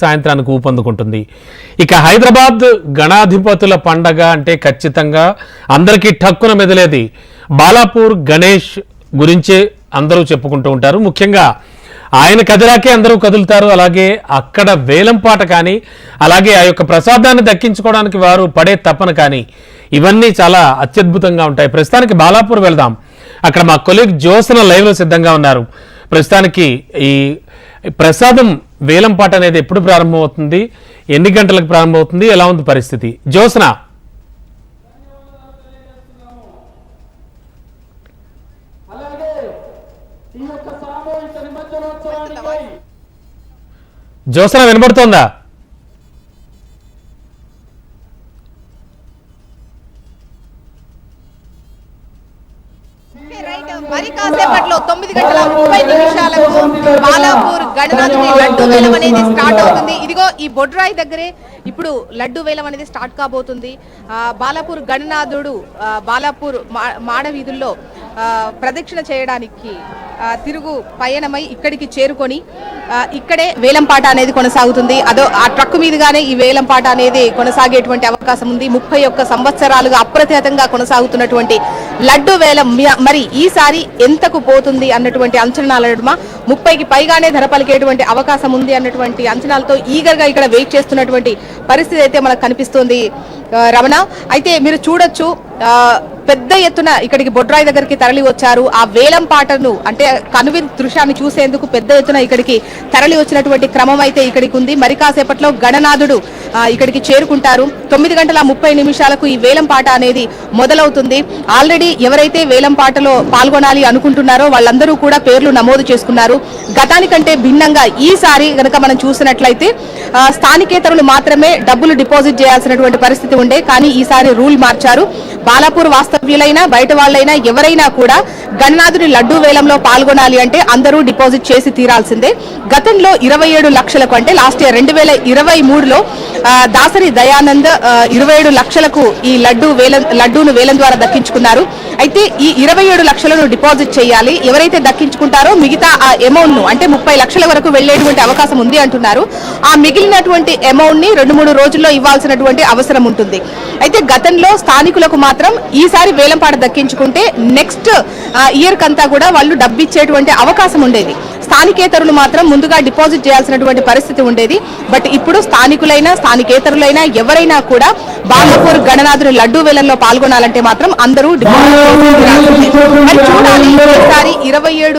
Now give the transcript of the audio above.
సాయంత్రానికి ఊపందుకుంటుంది. ఇక హైదరాబాద్ గణాధిపతుల పండగ అంటే ఖచ్చితంగా అందరికీ టక్కున మెదిలేది బాలాపూర్ గణేష్ గురించే అందరూ చెప్పుకుంటూ ఉంటారు. ముఖ్యంగా ఆయన కదిలాకే అందరూ కదులుతారు. అలాగే అక్కడ వేలంపాట కానీ అలాగే ఆ యొక్క ప్రసాదాన్ని దక్కించుకోవడానికి వారు పడే తపన కానీ ఇవన్నీ చాలా అత్యద్భుతంగా ఉంటాయి. ప్రస్తుతానికి బాలాపూర్ వెళ్దాం. అక్కడ మా కొలీగ్ జ్యోత్సన లైవ్లో సిద్ధంగా ఉన్నారు. ప్రస్తుతానికి ఈ ప్రసాదం వేలంపాట అనేది ఎప్పుడు ప్రారంభమవుతుంది? ఎన్ని గంటలకు ప్రారంభమవుతుంది? ఎలా ఉంది పరిస్థితి? జ్యోత్సన. అలాగే ఈ యొక్క సామూహిక నిమజ్జనోత్సవానికి జ్యోత్సన వినబడుతోందా? మరి కాసేపట్లో తొమ్మిది గంటల ముప్పై నిమిషాలకు బాలాపూర్ గణనాథుని లడ్డు వేలం అనేది స్టార్ట్ అవుతుంది. ఇదిగో ఈ బొడ్రాయి దగ్గరే ఇప్పుడు లడ్డు వేలం అనేది స్టార్ట్ కాబోతుంది. ఆ, బాలాపూర్ గణనాథుడు బాలాపూర్ మాడ వీధుల్లో ప్రదక్షిణ చేయడానికి తిరుగు పయనమై ఇక్కడికి చేరుకొని ఇక్కడే వేలంపాట అనేది కొనసాగుతుంది. అదో ఆ ట్రక్ మీదుగానే ఈ వేలంపాట అనేది కొనసాగేటువంటి అవకాశం ఉంది. ముప్పై ఒక్క సంవత్సరాలుగా అప్రతిహతంగా కొనసాగుతున్నటువంటి లడ్డు వేలం మరి ఈసారి ఎంతకు పోతుంది అన్నటువంటి అంచనాల ముప్పైకి పైగానే ధర పలికేటువంటి అవకాశం ఉంది అన్నటువంటి అంచనాలతో ఈగర్గా ఇక్కడ వెయిట్ చేస్తున్నటువంటి పరిస్థితి అయితే మనకు కనిపిస్తుంది. రమణ అయితే మీరు చూడొచ్చు పెద్ద ఎత్తున ఇక్కడికి బొడ్రాయి దగ్గరికి తరలి వచ్చారు ఆ వేలం పాటను అంటే కనువి దృశ్యాన్ని చూసేందుకు పెద్ద ఎత్తున ఇక్కడికి తరలి వచ్చినటువంటి క్రమం అయితే ఇక్కడికి ఉంది మరి కాసేపట్లో గణనాథుడు ఇక్కడికి చేరుకుంటారు. తొమ్మిది గంటల ముప్పై నిమిషాలకు ఈ వేలం పాట అనేది మొదలవుతుంది. ఆల్రెడీ ఎవరైతే వేలం పాటలో పాల్గొనాలి అనుకుంటున్నారో వాళ్ళందరూ కూడా పేర్లు నమోదు చేసుకున్నారు. గతానికంటే భిన్నంగా ఈసారి గనక మనం చూసినట్లయితే స్థానికేతరులు మాత్రమే డబ్బులు డిపాజిట్ చేయాల్సినటువంటి పరిస్థితి ఉండే కానీ ఈసారి రూల్ మార్చారు. బాలాపూర్ వాస్తవ్యులైనా బయట వాళ్ళైనా ఎవరైనా కూడా గణనాథుని లడ్డూ వేలంలో పాల్గొనాలి అంటే అందరూ డిపాజిట్ చేసి తీరాల్సిందే. గతంలో ఇరవై ఏడు లక్షలకు అంటే లాస్ట్ ఇయర్ రెండు వేల ఇరవై మూడులో దాసరి దయానంద్ ఇరవై ఏడు లక్షలకు ఈ లడ్డు వేలం లడ్డూను వేలం ద్వారా దక్కించుకున్నారు. అయితే ఈ ఇరవై ఏడు లక్షలను డిపాజిట్ చేయాలి. ఎవరైతే దక్కించుకుంటారో మిగతా ఆ అమౌంట్ను అంటే ముప్పై లక్షల వరకు వెళ్ళేటువంటి అవకాశం ఉంది అంటున్నారు. ఆ మిగిలినటువంటి అమౌంట్ని రెండు మూడు రోజుల్లో ఇవ్వాల్సినటువంటి అవసరం ఉంటుంది. అయితే గతంలో స్థానికులకు మాత్రం ఈసారి వేలంపాట దక్కించుకుంటే నెక్స్ట్ ఇయర్ కంతా కూడా వాళ్ళు డబ్బు ఇచ్చేటువంటి అవకాశం ఉండేది. స్థానికేతరులు మాత్రం ముందుగా డిపాజిట్ చేయాల్సినటువంటి పరిస్థితి ఉండేది. బట్ ఇప్పుడు స్థానికులైనా స్థానికేతరులైనా ఎవరైనా కూడా బాలపూర్ గణనాథుని లడ్డూ వేలంలో పాల్గొనాలంటే మాత్రం అందరూ డిపాజిట్ చూడాలి ఈసారి ఇరవై ఏడు